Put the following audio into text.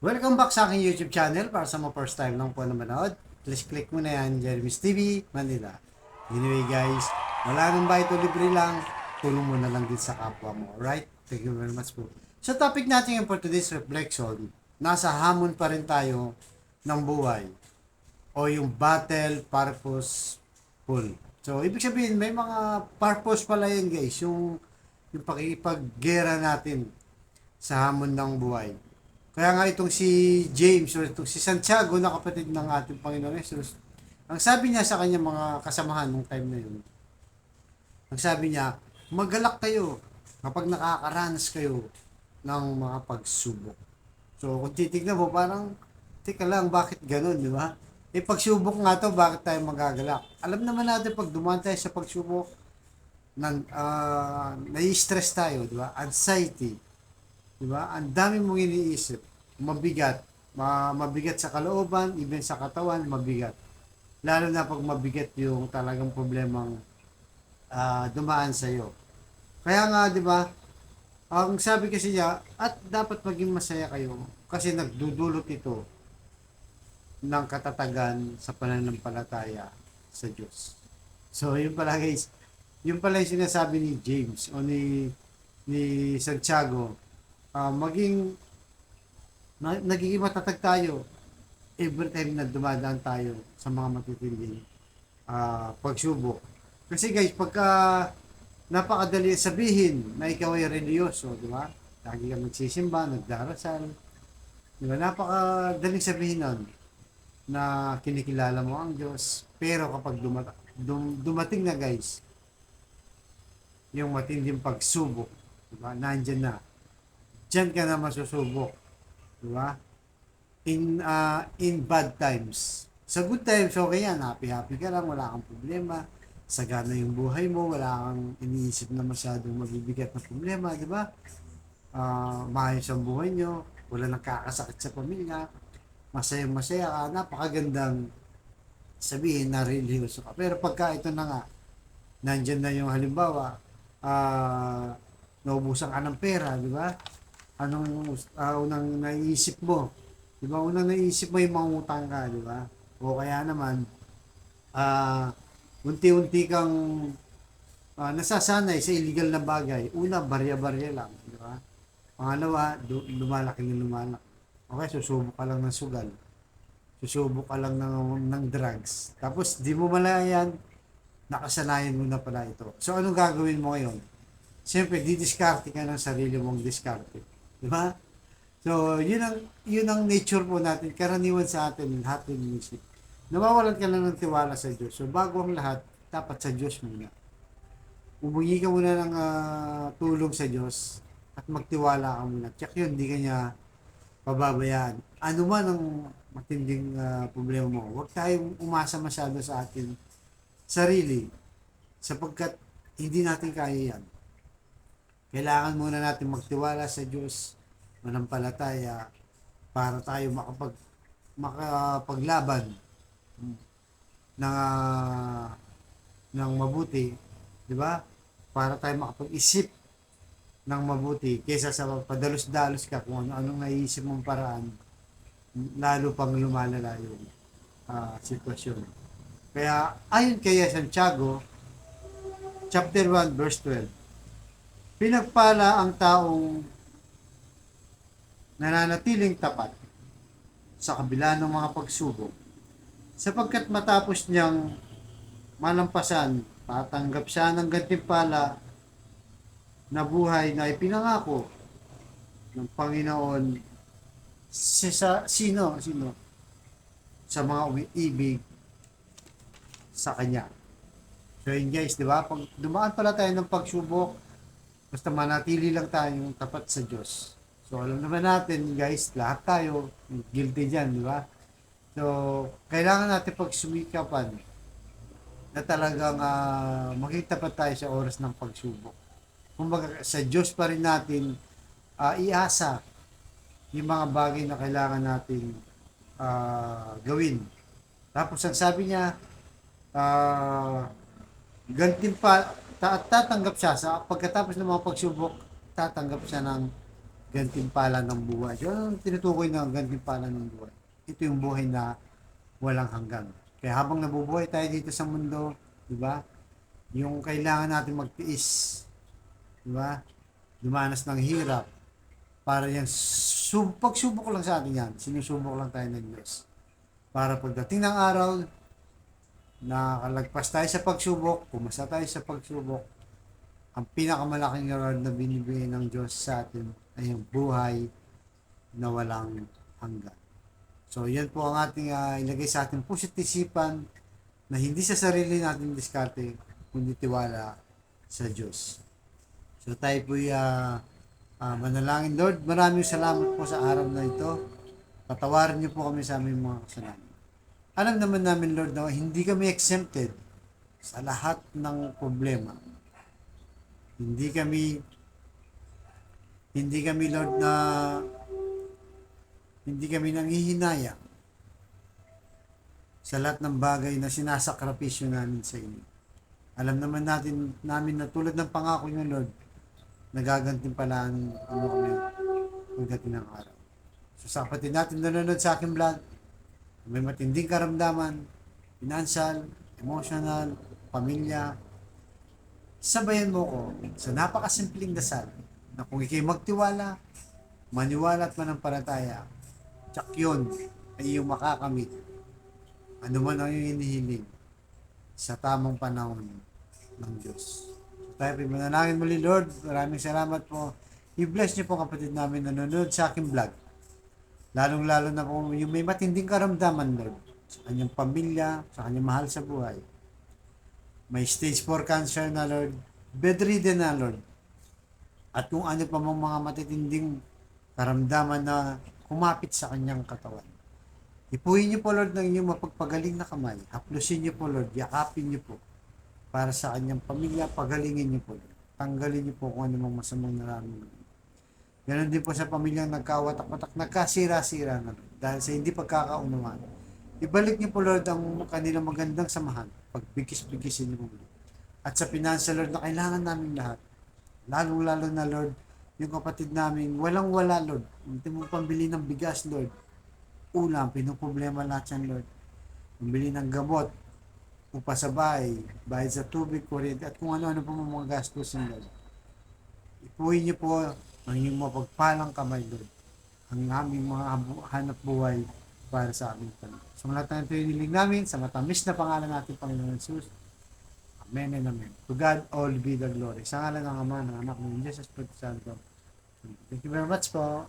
Welcome back sa aking YouTube channel para sa mga first time lang po na manood. Please click mo na yan, Jeremy's TV, Manila. Anyway guys, wala nang bayad o libre lang, tulong mo na lang din sa kapwa mo. Alright? Thank you very much po. Sa topic natin for today's reflection, nasa hamon pa rin tayo ng buhay o yung battle purposeful. So, ibig sabihin, may mga purpose pala yun guys, yung, yung pakikipaggera natin sa hamon ng buhay. Kaya nga itong si James o itong si Santiago na kapatid ng ating Panginoon Jesus, ang sabi niya sa kanyang mga kasamahan nung time na yun, ang sabi niya, magalak kayo kapag nakakaranas kayo ng mga pagsubok. So kung titignan mo, parang, teka lang, bakit ganun, di ba? Eh pagsubok nga to, bakit tayo magagalak? Alam naman natin pag dumaan tayo sa pagsubok, nan, uh, nai-stress tayo, di ba? Anxiety, Di ba? Ang dami mong iniisip. Mabigat. Ma mabigat sa kalooban, even sa katawan, mabigat. Lalo na pag mabigat yung talagang problemang ah, dumaan sa iyo. Kaya nga, di ba? Ang sabi kasi niya, at dapat maging masaya kayo kasi nagdudulot ito ng katatagan sa pananampalataya sa Diyos. So, yun pala guys. Yun pala yung sinasabi ni James o ni ni Santiago ah, maging na, nagiging matatag tayo every time na dumadaan tayo sa mga matitinding ah, pagsubok. Kasi guys, pagka napakadali sabihin na ikaw ay religyoso, di ba? Lagi kang nagsisimba, nagdarasal. Di ba? Napakadaling sabihin nun na kinikilala mo ang Diyos. Pero kapag dumata, dum, dumating na guys, yung matinding pagsubok, di ba? Nandyan na Diyan ka na masusubok. Di ba? In, uh, in bad times. Sa good times, okay yan. Happy-happy ka lang. Wala kang problema. Sagana yung buhay mo. Wala kang iniisip na masyadong mabibigat na problema. Di ba? Uh, maayos ang buhay nyo. Wala nang kakasakit sa pamilya. Masayang masaya ka. Napakagandang sabihin na religyoso ka. Pero pagka ito na nga, nandyan na yung halimbawa, uh, naubusan ka ng pera, di ba? Anong uh, unang naisip mo. Di ba? Unang naisip mo yung mangutang ka, di ba? O kaya naman, uh, unti-unti kang uh, nasasanay sa illegal na bagay. Una, barya-barya lang, di ba? Pangalawa, lumalaki ng lumalaki. Okay, susubok ka lang ng sugal. Susubok ka lang ng, ng drugs. Tapos, di mo malayan, nakasanayan mo na pala ito. So, anong gagawin mo ngayon? Siyempre, didiskarte ka ng sarili mong diskarte. Di ba? So, yun ang, yun ang nature po natin, karaniwan sa atin, lahat ng music. Nawawalan ka lang ng tiwala sa Diyos. So, bago ang lahat, dapat sa Diyos muna. Umungi ka muna ng uh, tulong sa Diyos at magtiwala ka muna. Check yun, hindi ka niya pababayaan. Ano man ang matinding uh, problema mo, huwag tayong umasa masyado sa atin sarili sapagkat hindi natin kaya yan. Kailangan muna natin magtiwala sa Diyos, manampalataya, para tayo makapag, makapaglaban ng, uh, ng mabuti, di ba? Para tayo makapag-isip ng mabuti kaysa sa padalos-dalos ka kung ano anong naiisip mong paraan lalo pang lumalala yung uh, sitwasyon. Kaya ayon kay Santiago chapter 1 verse 12 Pinagpala ang taong nananatiling tapat sa kabila ng mga pagsubok sapagkat matapos niyang malampasan, tatanggap siya ng gantimpala na buhay na ipinangako ng Panginoon si sa sino sino sa mga umiibig sa kanya. So yun guys, di ba? Pag dumaan pala tayo ng pagsubok, Basta manatili lang tayong tapat sa Diyos. So, alam naman natin, guys, lahat tayo guilty dyan, di ba? So, kailangan natin pagsumikapan na talagang uh, maging tapat tayo sa oras ng pagsubok. Kumbaga, sa Diyos pa rin natin uh, iasa yung mga bagay na kailangan natin uh, gawin. Tapos, ang sabi niya, uh, gantimpala, ta- tatanggap siya sa pagkatapos ng mga pagsubok, tatanggap siya ng gantimpala ng buhay. Yun ang tinutukoy na gantimpala ng buhay. Ito yung buhay na walang hanggan. Kaya habang nabubuhay tayo dito sa mundo, di ba? Yung kailangan natin magtiis, di ba? Dumanas ng hirap para yan sub, pagsubok lang sa atin yan. Sinusubok lang tayo ng Diyos. Para pagdating ng araw, nakalagpas tayo sa pagsubok, pumasa tayo sa pagsubok, ang pinakamalaking reward na binibigay ng Diyos sa atin ay yung buhay na walang hanggan. So, yan po ang ating ah, ilagay sa ating puso't isipan na hindi sa sarili natin diskarte, kundi tiwala sa Diyos. So, tayo po uh, manalangin. Lord, maraming salamat po sa araw na ito. Patawarin niyo po kami sa aming mga kasalanan. Alam naman namin, Lord, na hindi kami exempted sa lahat ng problema. Hindi kami hindi kami Lord na hindi kami nanghihinayang sa lahat ng bagay na sinasakripisyo namin sa inyo. Alam naman natin namin na tulad ng pangako niyo Lord, nagagantimpalaan ano kami pagdating ng araw. So sa kapatid natin nanonood sa aking vlog, may matinding karamdaman, financial, emotional, pamilya, sabayan mo ko sa napakasimpleng dasal na kung ikay magtiwala, maniwala at manampalataya, tsak yun ay iyong makakamit. Ano man ang iyong inihiling sa tamang panahon ng Diyos. So tayo po manalangin muli Lord. Maraming salamat po. I-bless niyo po kapatid namin na nanonood sa aking vlog. Lalong-lalo na po yung may matinding karamdaman Lord sa kanyang pamilya, sa kanyang mahal sa buhay may stage 4 cancer na Lord, bedridden na Lord, at kung ano pa mang mga matitinding karamdaman na kumapit sa kanyang katawan. Ipuhin niyo po Lord ng inyong mapagpagaling na kamay. Haplusin niyo po Lord, yakapin niyo po para sa kanyang pamilya, pagalingin niyo po Lord. Tanggalin niyo po kung ano mang masamang nararamdaman. Ganon din po sa pamilyang nagkawatak-watak, nagkasira-sira na dahil sa hindi pagkakaunawaan. Ibalik niyo po Lord ang kanilang magandang samahan. Pagbigis-bigisin niyo Lord. At sa financial Lord na kailangan namin lahat. Lalong-lalo na Lord, yung kapatid namin, walang-wala Lord. Hindi mo pambili ng bigas Lord. Ulam, pinoproblema lahat yan Lord. Pambili ng gamot, upa sa bahay, bayad sa tubig, kuryente, at kung ano-ano pa mga gastos Lord. Ipuhin niyo po ang inyong mapagpalang kamay Lord. Ang aming mga hanap buhay para sa aming pamilya. So lahat ng ito hiniling namin sa matamis na pangalan natin Panginoon Jesus. Amen and Amen. To God all be the glory. Sa ngalan ng Ama, ng Anak, ng Jesus, Espiritu Santo. Thank you very much po.